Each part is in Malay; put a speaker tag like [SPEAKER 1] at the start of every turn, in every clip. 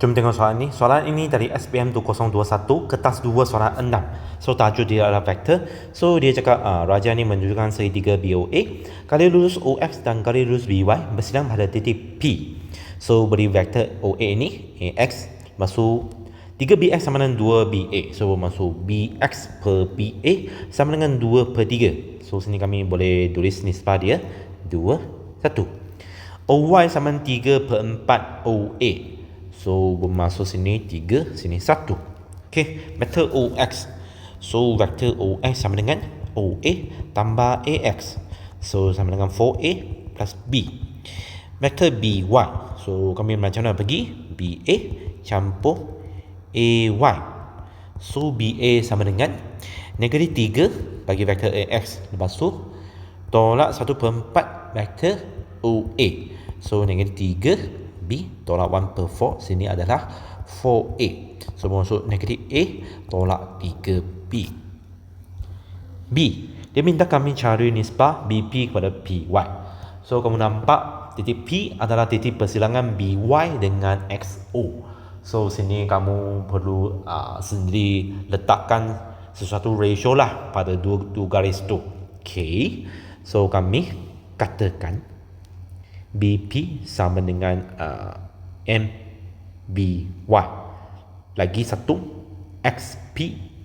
[SPEAKER 1] Jom tengok soalan ni. Soalan ini dari SPM 2021, kertas 2 soalan 6. So tajuk dia adalah vektor. So dia cakap uh, Raja ni menunjukkan segitiga BOA. Kali lurus OX dan kali lurus BY bersidang pada titik P. So beri vektor OA ni AX masuk 3BX sama dengan 2BA. So masuk BX per BA sama dengan 2 per 3. So sini kami boleh tulis nisbah dia 2, 1. OY sama dengan 3 per 4 OA. So bermasuk sini 3, sini 1. Okey, vektor OX. So vektor OX sama dengan OA tambah AX. So sama dengan 4A plus B. Vektor BY. So kami macam mana pergi? BA campur AY. So BA sama dengan negatif 3 bagi vektor AX. Lepas tu tolak 1 per 4 vektor OA. So negatif 3 B tolak 1 per 4 sini adalah 4A so maksud negatif A tolak 3B B dia minta kami cari nisbah BP kepada PY so kamu nampak titik P adalah titik persilangan BY dengan XO so sini kamu perlu uh, sendiri letakkan sesuatu ratio lah pada dua, dua garis tu. Okay. So kami katakan BP sama dengan uh, MBY lagi satu XP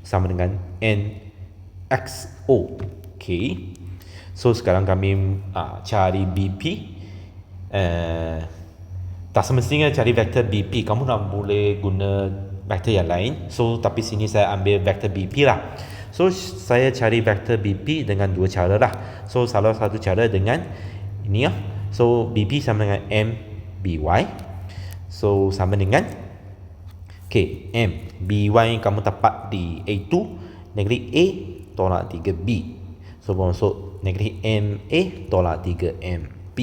[SPEAKER 1] sama dengan NXO okay. so sekarang kami uh, cari BP uh, tak semestinya cari vektor BP kamu nak boleh guna vektor yang lain. So tapi sini saya ambil vektor BP lah. So saya cari vektor BP dengan dua cara lah. So salah satu cara dengan ini ya So BP sama dengan M BY. So sama dengan Okay, M BY kamu dapat di A2 negatif A tolak 3B. So masuk negatif MA tolak 3MP.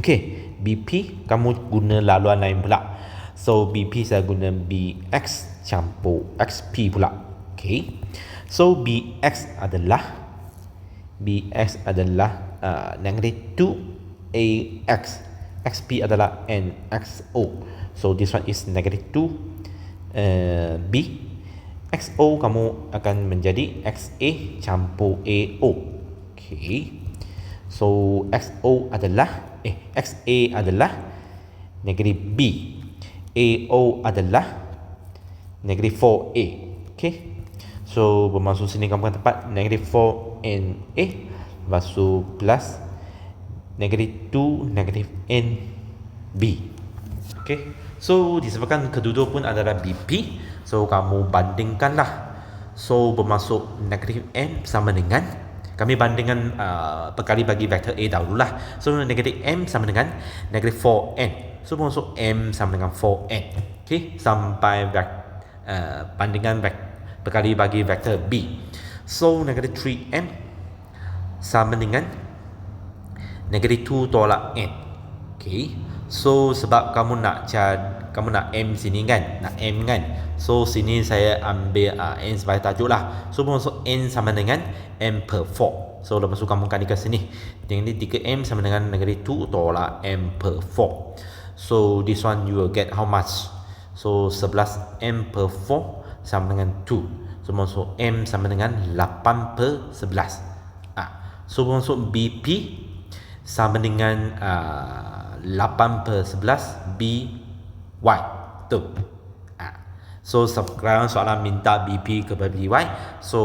[SPEAKER 1] Okay, BP kamu guna laluan lain pula. So BP saya guna BX campur XP pula. Okay. So BX adalah BX adalah uh, negatif 2 AX XP adalah NXO so this one is negative 2 uh, B. XO kamu akan menjadi XA campur AO okay. So XO adalah eh XA adalah negatif B. AO adalah negatif 4A okay. So bermaksud sini kamu akan dapat negatif 4NA lepas tu plus negatif 2 negatif n b. Okey so disebabkan kedua pun adalah bp so kamu bandingkanlah. So bermasuk negatif n sama dengan kami bandingkan uh, perkali bagi vektor a dahululah. So negatif m sama dengan negatif 4n so bermasuk m sama dengan 4n okey sampai vek, uh, bandingan vek, perkali bagi vektor b. So negatif 3m sama dengan negatif 2 tolak n okay. So sebab kamu nak cad kamu nak m sini kan? Nak m kan? So sini saya ambil uh, n sebagai tajuk lah. So maksud n sama dengan m per 4 so lepas tu kamu kali ke sini. Dengan ni 3m sama dengan negatif 2 tolak m per 4 so this one you will get how much? So 11 m per 4 sama dengan 2 so maksud m sama dengan 8 per 11 ah. so maksud bp sama dengan uh, 8 per 11 B Y tu uh. so sekarang soalan minta BP kepada BY so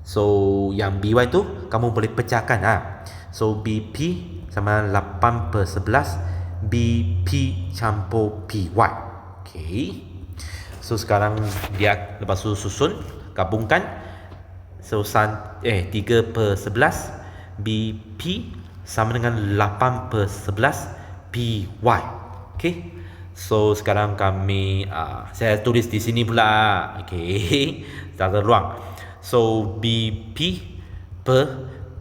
[SPEAKER 1] so yang BY tu kamu boleh pecahkan ha. so BP sama 8 per 11 BP campur PY okay. so sekarang dia lepas tu susun gabungkan so san, eh 3 per 11 BP sama dengan 8 per 11 PY. Okay. So sekarang kami uh, saya tulis di sini pula. Okay. Tak ruang. So BP per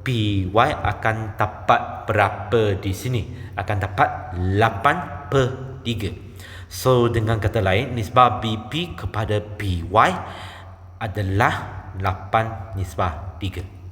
[SPEAKER 1] PY akan dapat berapa di sini? Akan dapat 8 per 3. So dengan kata lain nisbah BP kepada PY adalah 8 nisbah 3.